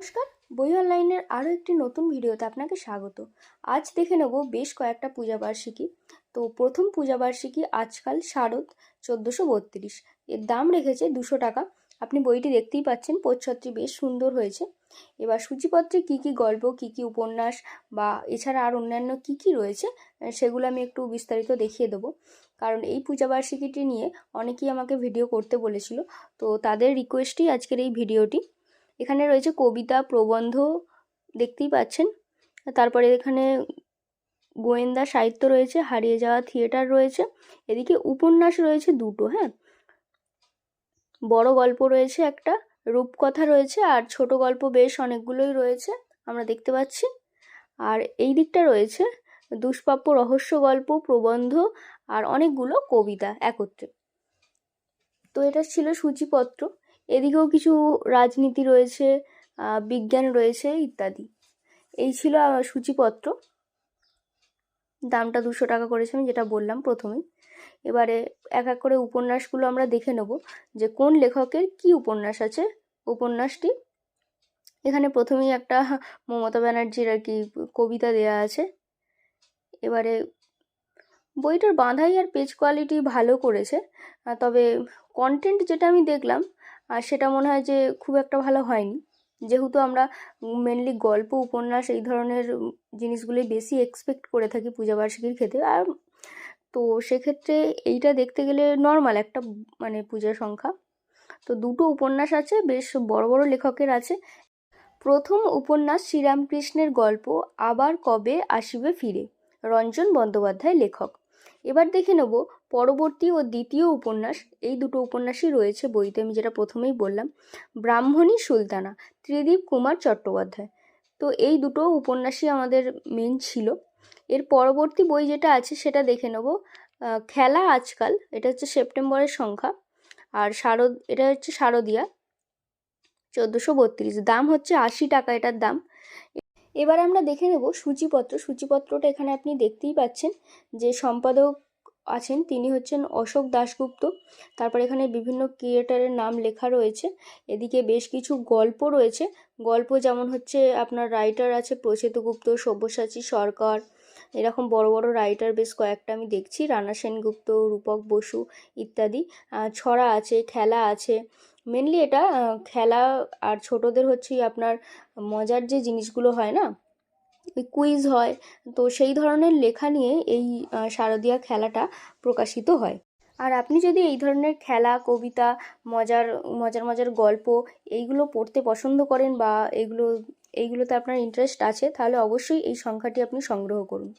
নমস্কার, বই অনলাইনের আরও একটি নতুন ভিডিওতে আপনাকে স্বাগত। আজ দেখে নেব বেশ কয়েকটা পূজাবার্ষিকী। তো প্রথম পূজাবার্ষিকী আজকাল শারদ চোদ্দোশো বত্রিশ। এর দাম রেখেছে দুশো টাকা। আপনি বইটি দেখতেই পাচ্ছেন প্রচ্ছদটি বেশ সুন্দর হয়েছে। এবার সূচিপত্রে কি কি গল্প, কি কি উপন্যাস বা এছাড়া আর অন্যান্য কি কি রয়েছে সেগুলো আমি একটু বিস্তারিত দেখিয়ে দেবো। কারণ এই পূজাবার্ষিকীটি নিয়ে অনেকেই আমাকে ভিডিও করতে বলেছিল। তো তাদের রিকোয়েস্টই আজকের এই ভিডিওটি। এখানে রয়েছে কবিতা, প্রবন্ধ, দেখতেই পাচ্ছেন। তারপরে এখানে গোয়েন্দা সাহিত্য রয়েছে, হারিয়ে যাওয়া থিয়েটার রয়েছে। এদিকে উপন্যাস রয়েছে দুটো হ্যাঁ? বড় গল্প রয়েছে একটা, রূপকথা রয়েছে, আর ছোট গল্প বেশ অনেকগুলোই রয়েছে, আমরা দেখতে পাচ্ছি। আর এই দিকটা রয়েছে দুষ্প্রাপ্য রহস্য গল্প, প্রবন্ধ, আর অনেকগুলো কবিতা একত্রে। তো এটা ছিল সূচিপত্র। এদিকেও কিছু রাজনীতি রয়েছে বিজ্ঞান রয়েছে ইত্যাদি। এই ছিল সূচিপত্র। দামটা দুশো টাকা করেছে আমি যেটা বললাম প্রথমেই। এবারে এক এক করে উপন্যাসগুলো আমরা দেখে নেব যে কোন লেখকের কি উপন্যাস আছে। উপন্যাসটি এখানে প্রথমেই একটা মমতা ব্যানার্জির আর কি কবিতা দেয়া আছে। এবারে বইটার বাঁধাই আর পেজ কোয়ালিটি ভালো করেছে তবে কন্টেন্ট যেটা আমি দেখলাম আর সেটা মনে হয় যে খুব একটা ভালো হয়নি। যেহেতু আমরা মেনলি গল্প, উপন্যাস এই ধরনের জিনিসগুলোই বেশি এক্সপেক্ট করে থাকি পূজাবার্ষিকীর ক্ষেত্রে। আর তো সেক্ষেত্রে এইটা দেখতে গেলে নর্মাল একটা মানে পূজার সংখ্যা। তো দুটো উপন্যাস আছে, বেশ বড় বড় লেখকের আছে। প্রথম উপন্যাস শ্রীরামকৃষ্ণের গল্প, আবার কবে আসিবে ফিরে? রঞ্জন বন্দ্যোপাধ্যায় লেখক। এবার দেখে নেব পরবর্তী ও দ্বিতীয় উপন্যাস। এই দুটো উপন্যাসই রয়েছে বইতে, আমি যেটা প্রথমেই বললাম। ব্রাহ্মণী সুলতানা, ত্রিদীপ কুমার চট্টোপাধ্যায়। তো এই দুটো উপন্যাসই আমাদের মেন ছিল। এর পরবর্তী বই যেটা আছে সেটা দেখে নেব। খেলা আজকাল, এটা হচ্ছে সেপ্টেম্বরের সংখ্যা। আর শারদ, এটা হচ্ছে শারদিয়া, চোদ্দোশো বত্রিশ। দাম হচ্ছে আশি টাকা এটার দাম। এবার আমরা দেখে নেব সূচিপত্র। সূচিপত্রটা এখানে আপনি দেখতেই পাচ্ছেন যে সম্পাদক আছেন, তিনি হচ্ছেন অশোক দাশগুপ্ত। তারপর এখানে বিভিন্ন ক্রিয়েটারের নাম লেখা রয়েছে। এদিকে বেশ কিছু গল্প রয়েছে। গল্প যেমন হচ্ছে আপনার রাইটার আছে প্রচেতগুপ্ত সব্যসাচী সরকার। এরকম বড় বড় রাইটার বেশ কয়েকটা আমি দেখছি। রানা সেনগুপ্ত, রূপক বসু ইত্যাদি। ছড়া আছে, খেলা আছে। মেনলি এটা খেলা আর ছোটদের হচ্ছে আপনার মজার যে জিনিসগুলো হয় না কুইজ হয়। তো সেই ধরনের লেখা নিয়ে এই শারদীয়া খেলাটা প্রকাশিত হয়। আর আপনি যদি এই ধরনের খেলা, কবিতা, মজার মজার মজার গল্প এইগুলো পড়তে পছন্দ করেন বা এইগুলো এইগুলোতে আপনার ইন্টারেস্ট আছে, তাহলে অবশ্যই এই সংখ্যাটি আপনি সংগ্রহ করুন।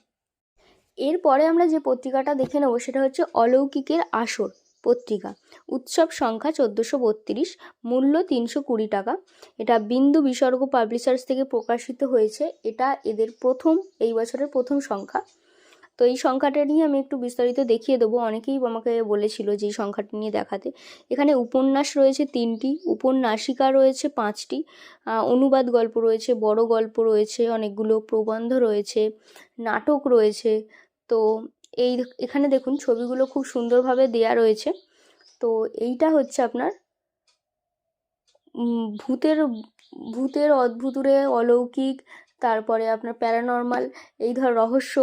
এরপরে আমরা যে পত্রিকাটা দেখে নেব, সেটা হচ্ছে অলৌকিকের আসর। পত্রিকা। উৎসব সংখ্যা চোদ্দোশো বত্রিশ, মূল্য তিনশো কুড়ি টাকা। এটা বিন্দু বিসর্গ পাবলিশার্স থেকে প্রকাশিত হয়েছে। এটা এদের প্রথম, এই বছরের প্রথম সংখ্যা। তো এই সংখ্যাটা নিয়ে আমি একটু বিস্তারিত দেখিয়ে দেবো। অনেকেই আমাকে বলেছিল যে এই সংখ্যাটা নিয়ে দেখাতে। এখানে উপন্যাস রয়েছে তিনটি, উপন্যাসিকা রয়েছে পাঁচটি অনুবাদ গল্প রয়েছে, বড় গল্প রয়েছে, অনেকগুলো প্রবন্ধ রয়েছে, নাটক রয়েছে। তো এই এখানে দেখুন ছবিগুলো খুব সুন্দরভাবে দেয়া রয়েছে। তো এইটা হচ্ছে আপনার ভূতের ভূতের অদ্ভুতুরে অলৌকিক, তারপরে আপনার প্যারানর্মাল, এই ধর রহস্য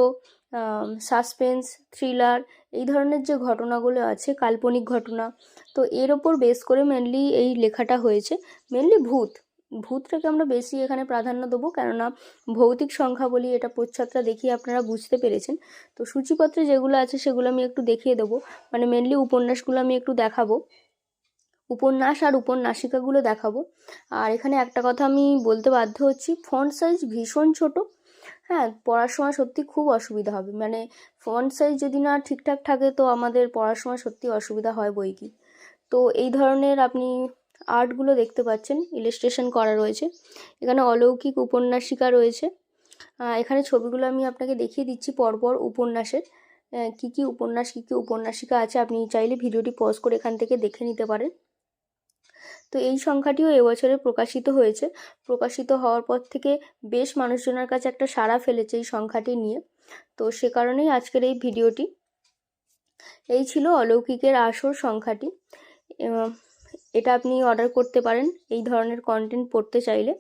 সাসপেন্স, থ্রিলার, এই ধরনের যে ঘটনাগুলো আছে, কাল্পনিক ঘটনা, তো এর ওপর বেস করে মেনলি এই লেখাটা হয়েছে। মেনলি ভূত। ভূতটাকে আমরা বেশি এখানে প্রাধান্য দেবো, কেননা ভৌতিক সংখ্যা বলি এটা প্রচ্ছদটা দেখিয়ে আপনারা বুঝতে পেরেছেন। তো সূচিপত্রে যেগুলো আছে সেগুলো আমি একটু দেখিয়ে দেবো। মানে মেনলি উপন্যাসগুলো আমি একটু দেখাবো। উপন্যাস আর উপন্যাসিকাগুলো দেখাবো। আর এখানে একটা কথা আমি বলতে বাধ্য হচ্ছি ফন্ট সাইজ ভীষণ ছোট। হ্যাঁ পড়ার সময় সত্যি খুব অসুবিধা হবে। মানে ফন্ট সাইজ যদি না ঠিকঠাক থাকে তো আমাদের পড়ার সময় সত্যি অসুবিধা হয় বই কি। তো এই ধরনের আপনি আর্টগুলো দেখতে পাচ্ছেন ইলাস্ট্রেশন করা রয়েছে। এখানে অলৌকিক উপন্যাসিকা রয়েছে। এখানে ছবিগুলো আমি আপনাকে দেখিয়ে দিচ্ছি পরপর উপন্যাসের। কি কি উপন্যাস, কী কী উপন্যাসিকা আছে আপনি চাইলে ভিডিওটি পজ করে এখান থেকে দেখে নিতে পারেন। তো এই সংখ্যাটিও এবছরে প্রকাশিত হয়েছে। প্রকাশিত হওয়ার পর থেকে বেশ মানুষজনের কাছে একটা সাড়া ফেলেছে এই সংখ্যাটি নিয়ে। তো সে কারণেই আজকের এই ভিডিওটি। এই ছিল অলৌকিকের আসর সংখ্যাটি। এটা আপনি অর্ডার করতে পারেন, এই ধরনের কন্টেন্ট পড়তে চাইলে।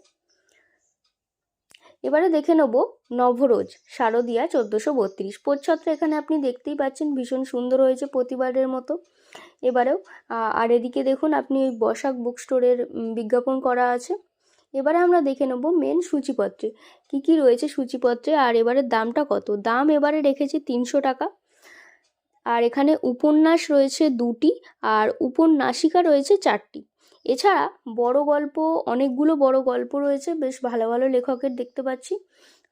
এবারে দেখে নেব নভরোজ শারদিয়া চোদ্দোশো বত্রিশ। প্রচ্ছত্র এখানে আপনি দেখতেই পাচ্ছেন, ভীষণ সুন্দর হয়েছে প্রতিবারের মতো। এবারেও আর এদিকে দেখুন, আপনি ওই বসাক বুক স্টোরের বিজ্ঞাপন করা আছে। এবারে আমরা দেখে নেব মেন সূচিপত্রে। কি কি রয়েছে সূচিপত্রে, আর এবারে দামটা কত? দাম এবারে রেখেছি তিনশো টাকা। আর এখানে উপন্যাস রয়েছে দুটি আর উপন্যাসিকা রয়েছে চারটি। এছাড়া বড় গল্প, অনেকগুলো বড় গল্প রয়েছে, বেশ ভালো ভালো লেখকের দেখতে পাচ্ছি।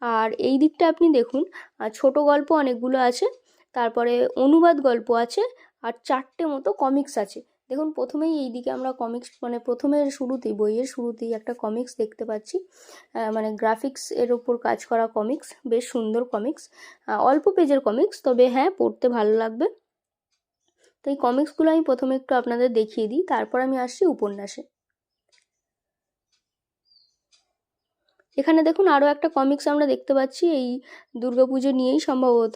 আর এই দিকটা আপনি দেখুন ছোট গল্প অনেকগুলো আছে, তারপরে অনুবাদ গল্প আছে, আর চারটে মতো কমিক্স আছে। দেখুন, প্রথমেই এই দিকে আমরা কমিক্স মানে প্রথমের শুরুতেই, বইয়ের শুরুতেই একটা কমিক্স দেখতে পাচ্ছি। মানে গ্রাফিক্স এর ওপর কাজ করা কমিক্স বেশ সুন্দর কমিক্স অল্প পেজের কমিক্স তবে হ্যাঁ পড়তে ভালো লাগবে। তো এই কমিক্সগুলো আমি প্রথমে একটু আপনাদের দেখিয়ে দিই, তারপর আমি আসছি উপন্যাসে। এখানে দেখুন আরও একটা কমিক্স আমরা দেখতে পাচ্ছি, এই দুর্গাপুজো নিয়েই সম্ভবত।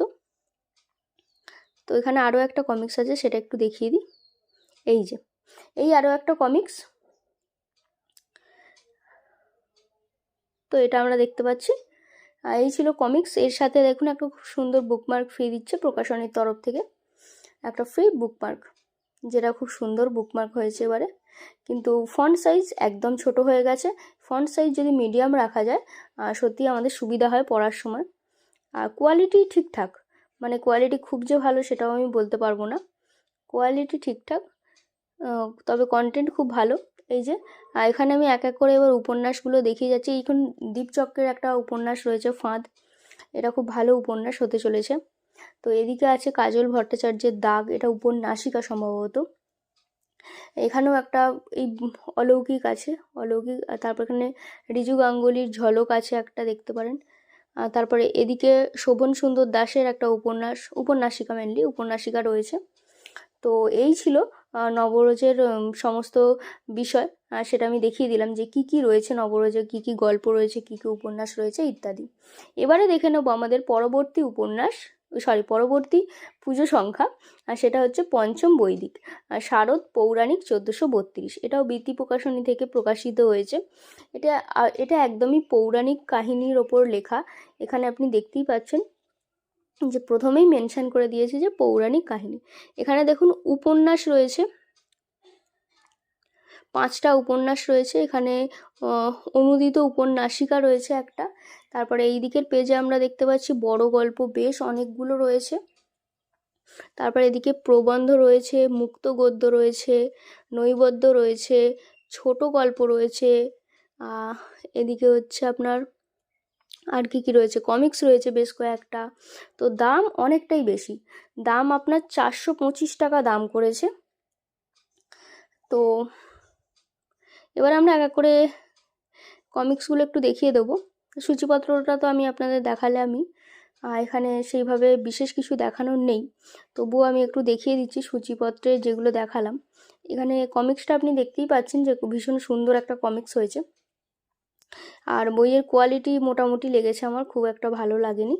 তো এখানে আরও একটা কমিক্স আছে, সেটা একটু দেখিয়ে দিই। এই যে, এই আরও একটা কমিক্স তো এটা আমরা দেখতে পাচ্ছি। এই ছিল কমিক্স এর সাথে দেখুন একটা খুব সুন্দর বুকমার্ক ফ্রি দিচ্ছে প্রকাশনীর তরফ থেকে। একটা ফ্রি বুকমার্ক যেটা খুব সুন্দর বুকমার্ক হয়েছে এবারে। কিন্তু ফন্ট সাইজ একদম ছোট হয়ে গেছে। ফন্ট সাইজ যদি মিডিয়াম রাখা যায় সত্যি আমাদের সুবিধা হয় পড়ার সময়। আর কোয়ালিটি ঠিকঠাক মানে কোয়ালিটি খুব যে ভালো সেটাও আমি বলতে পারব না। কোয়ালিটি ঠিকঠাক তবে কন্টেন্ট খুব ভালো। এই যে এখানে আমি এক এক করে এবার উপন্যাসগুলো দেখিয়ে যাচ্ছি। এখন দীপচক্রের একটা উপন্যাস রয়েছে, ফাঁদ। এটা খুব ভালো উপন্যাস হতে চলেছে। তো এদিকে আছে কাজল ভট্টাচার্যের দাগ, এটা উপন্যাসিকা সম্ভবত। এখানেও একটা এই অলৌকিক আছে, অলৌকিক। তারপর এখানে রিজু গাঙ্গুলির ঝলক আছে একটা, দেখতে পারেন। তারপরে এদিকে শোভন সুন্দর দাসের একটা উপন্যাস, উপন্যাসিকা মেনলি উপন্যাসিকা রয়েছে। তো এই ছিল নবরোজের সমস্ত বিষয় সেটা আমি দেখিয়ে দিলাম যে কি কি রয়েছে নবরোজে কি কি গল্প রয়েছে, কি কি উপন্যাস রয়েছে, ইত্যাদি। এবারে দেখে নেব আমাদের পরবর্তী উপন্যাস সরি পরবর্তী পুজো সংখ্যা আর সেটা হচ্ছে পঞ্চম বৈদিক আর শারদ পৌরাণিক চোদ্দোশো বত্রিশ। এটাও বৃত্তি প্রকাশনী থেকে প্রকাশিত হয়েছে। এটা এটা একদমই পৌরাণিক কাহিনীর ওপর লেখা। এখানে আপনি দেখতেই পাচ্ছেন যে প্রথমেই মেনশান করে দিয়েছে যে পৌরাণিক কাহিনী। এখানে দেখুন উপন্যাস রয়েছে। পাঁচটা উপন্যাস রয়েছে। এখানে অনুদিত উপন্যাসিকা রয়েছে একটা। তারপরে এই দিকের পেজে আমরা দেখতে পাচ্ছি বড় গল্প, বেশ অনেকগুলো রয়েছে। তারপরে এদিকে প্রবন্ধ রয়েছে, মুক্ত গদ্য রয়েছে, নৈবদ্য রয়েছে, ছোট গল্প রয়েছে। এদিকে হচ্ছে আপনার আর কি কি রয়েছে? কমিক্স রয়েছে বেশ কয়েকটা। তো দাম অনেকটাই বেশি। দাম আপনার চারশো পঁচিশ টাকা দাম করেছে। তো এবার আমরা এক এক করে কমিক্সগুলো একটু দেখিয়ে দেবো। সূচিপত্রটা তো আমি আপনাদের দেখালে আমি। এখানে সেইভাবে বিশেষ কিছু দেখানোর নেই। তবুও আমি একটু দেখিয়ে দিচ্ছি সূচিপত্রে যেগুলো দেখালাম। এখানে কমিক্সটা আপনি দেখতেই পাচ্ছেন যে ভীষণ সুন্দর একটা কমিক্স হয়েছে। আর বইয়ের কোয়ালিটি মোটামুটি লেগেছে আমার, খুব একটা ভালো লাগেনি।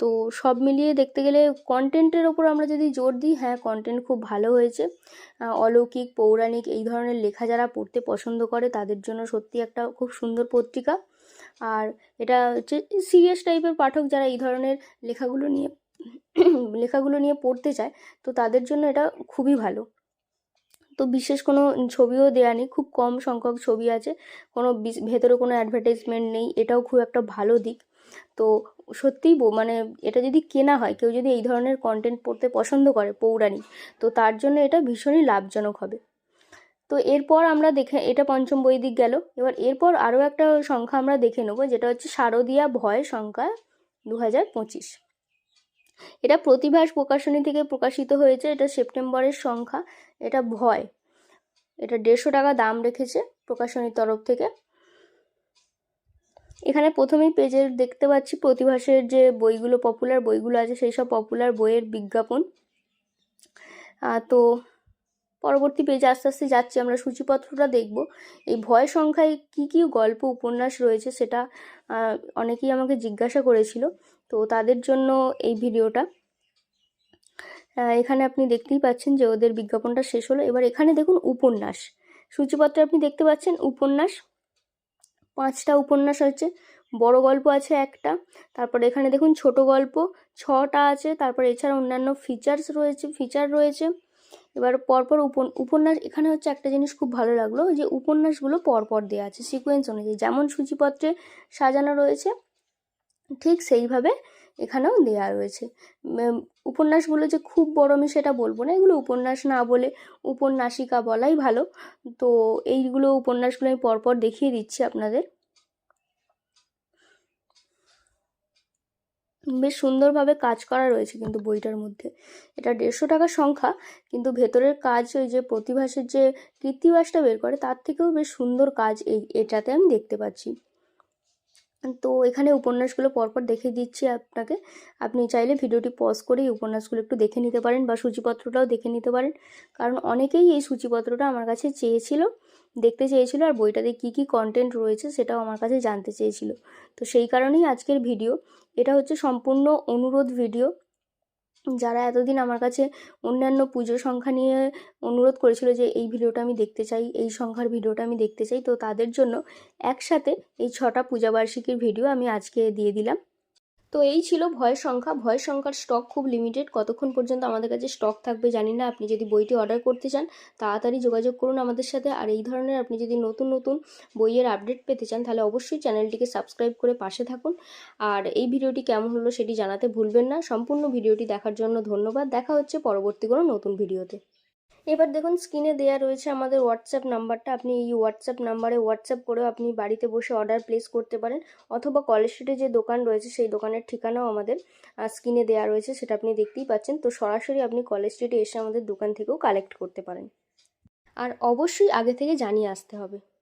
তো সব মিলিয়ে দেখতে গেলে কন্টেন্টের ওপর আমরা যদি জোর দিই হ্যাঁ কন্টেন্ট খুব ভালো হয়েছে। অলৌকিক, পৌরাণিক এই ধরনের লেখা যারা পড়তে পছন্দ করে, তাদের জন্য সত্যি একটা খুব সুন্দর পত্রিকা। আর এটা হচ্ছে সিরিয়াস টাইপের পাঠক যারা এই ধরনের লেখাগুলো নিয়ে লেখাগুলো নিয়ে পড়তে চায়, তো তাদের জন্য এটা খুবই ভালো। তো বিশেষ কোনো ছবিও দেয়া নেই। খুব কম সংখ্যক ছবি আছে। কোনো ভেতরে কোনো অ্যাডভার্টাইজমেন্ট নেই। এটাও খুব একটা ভালো দিক। তো সত্যিই মানে এটা যদি কেনা হয়, কেউ যদি এই ধরনের কন্টেন্ট পড়তে পছন্দ করে পৌরাণিক, তো তার জন্য এটা ভীষণই লাভজনক হবে। তো এরপর আমরা দেখে, এটা পঞ্চম বৈদিক গেল। এবার এরপর আরও একটা সংখ্যা আমরা দেখে নেব, যেটা হচ্ছে শারদীয়া ভয় সংখ্যা দু হাজার পঁচিশ। এটা প্রতিভাস প্রকাশনী থেকে প্রকাশিত হয়েছে, এটা সেপ্টেম্বরের সংখ্যা, এটা ভয়। এটা দেড়শো টাকা দাম রেখেছে প্রকাশনীর তরফ থেকে। এখানে প্রথমেই পেজের দেখতে পাচ্ছি প্রতিভাসের যে বইগুলো পপুলার বইগুলো আছে, সেই সব পপুলার বইয়ের বিজ্ঞাপন। তো পরবর্তী পেজে আস্তে আস্তে যাচ্ছি, আমরা সূচিপত্রটা দেখব। এই ভয় সংখ্যায় কি কি গল্প উপন্যাস রয়েছে সেটা অনেকেই আমাকে জিজ্ঞাসা করেছিল। তো তাদের জন্য এই ভিডিওটা। এখানে আপনি দেখতেই পাচ্ছেন যে ওদের বিজ্ঞাপনটা শেষ হলো। এবার এখানে দেখুন উপন্যাস। সূচিপত্রে আপনি দেখতে পাচ্ছেন উপন্যাস। পাঁচটা উপন্যাস হচ্ছে বড় গল্প আছে একটা। তারপরে এখানে দেখুন ছোট গল্প। ছটা আছে। তারপর এছাড়া অন্যান্য ফিচার্স রয়েছে ফিচার রয়েছে। এবার পরপর উপন, উপন্যাস, এখানে হচ্ছে একটা জিনিস খুব ভালো লাগল। যে উপন্যাসগুলো পরপর দেওয়া আছে সিকোয়েন্স অনুযায়ী। যেমন সূচিপত্রে সাজানো রয়েছে ঠিক সেইভাবে এখানেও দেওয়া রয়েছে। উপন্যাসগুলো যে খুব বড় আমি সেটা বলব না। এগুলো উপন্যাস না বলে উপন্যাসিকা বলাই ভালো। তো এইগুলো উপন্যাসগুলো আমি পরপর দেখিয়ে দিচ্ছি আপনাদের। বেশ সুন্দরভাবে কাজ করা রয়েছে কিন্তু বইটার মধ্যে। এটা দেড়শো টাকা সংখ্যা, কিন্তু ভেতরের কাজ, ওই যে প্রতিভাসের যে কৃত্তিবাসটা বের করে, তার থেকেও বেশ সুন্দর কাজ এই, এটাতে আমি দেখতে পাচ্ছি। তো এখানে উপন্যাসগুলো পরপর দেখে দিচ্ছি আপনাকে। আপনি চাইলে ভিডিওটি পজ করে এই উপন্যাসগুলো একটু দেখে নিতে পারেন বা সূচিপত্রটাও দেখে নিতে পারেন। কারণ অনেকেই এই সূচিপত্রটা আমার কাছে চেয়েছিল, দেখতে চেয়েছিল আর বইটাতে কি কি কন্টেন্ট রয়েছে সেটাও আমার কাছে জানতে চেয়েছিল। তো সেই কারণেই আজকের ভিডিও এটা হচ্ছে সম্পূর্ণ অনুরোধ ভিডিও যারা এতদিন আমার কাছে অন্যান্য পুজো সংখ্যা নিয়ে অনুরোধ করেছিল যে এই ভিডিওটা আমি দেখতে চাই, এই সংখ্যার ভিডিওটা আমি দেখতে চাই, তো তাদের জন্য একসাথে এই ছটা পূজাবার্ষিকীর ভিডিও আমি আজকে দিয়ে দিলাম। তো এই ছিল ভয় সংখ্যা। ভয়ের সংখ্যার স্টক খুব লিমিটেড কতক্ষণ পর্যন্ত আমাদের কাছে স্টক থাকবে জানি না। আপনি যদি বইটি অর্ডার করতে চান, তাড়াতাড়ি যোগাযোগ করুন আমাদের সাথে। আর এই ধরনের আপনি যদি নতুন নতুন বইয়ের আপডেট পেতে চান, তাহলে অবশ্যই চ্যানেলটিকে সাবস্ক্রাইব করে পাশে থাকুন। আর এই ভিডিওটি কেমন হলো সেটি জানাতে ভুলবেন না। সম্পূর্ণ ভিডিওটি দেখার জন্য ধন্যবাদ। দেখা হচ্ছে পরবর্তী কোনো নতুন ভিডিওতে। এবার দেখুন স্ক্রিনে দেওয়া রয়েছে আমাদের হোয়াটসঅ্যাপ নাম্বারটা আপনি এই হোয়াটসঅ্যাপ নাম্বারে হোয়াটসঅ্যাপ করেও আপনি বাড়িতে বসে অর্ডার প্লেস করতে পারেন অথবা কলেজ স্ট্রিটে যে দোকান রয়েছে সেই দোকানের ঠিকানাও আমাদের স্ক্রিনে দেওয়া রয়েছে, সেটা আপনি দেখতেই পাচ্ছেন। তো সরাসরি আপনি কলেজ স্ট্রিটে এসে আমাদের দোকান থেকেও কালেক্ট করতে পারেন। আর অবশ্যই আগে থেকে জানিয়ে আসতে হবে।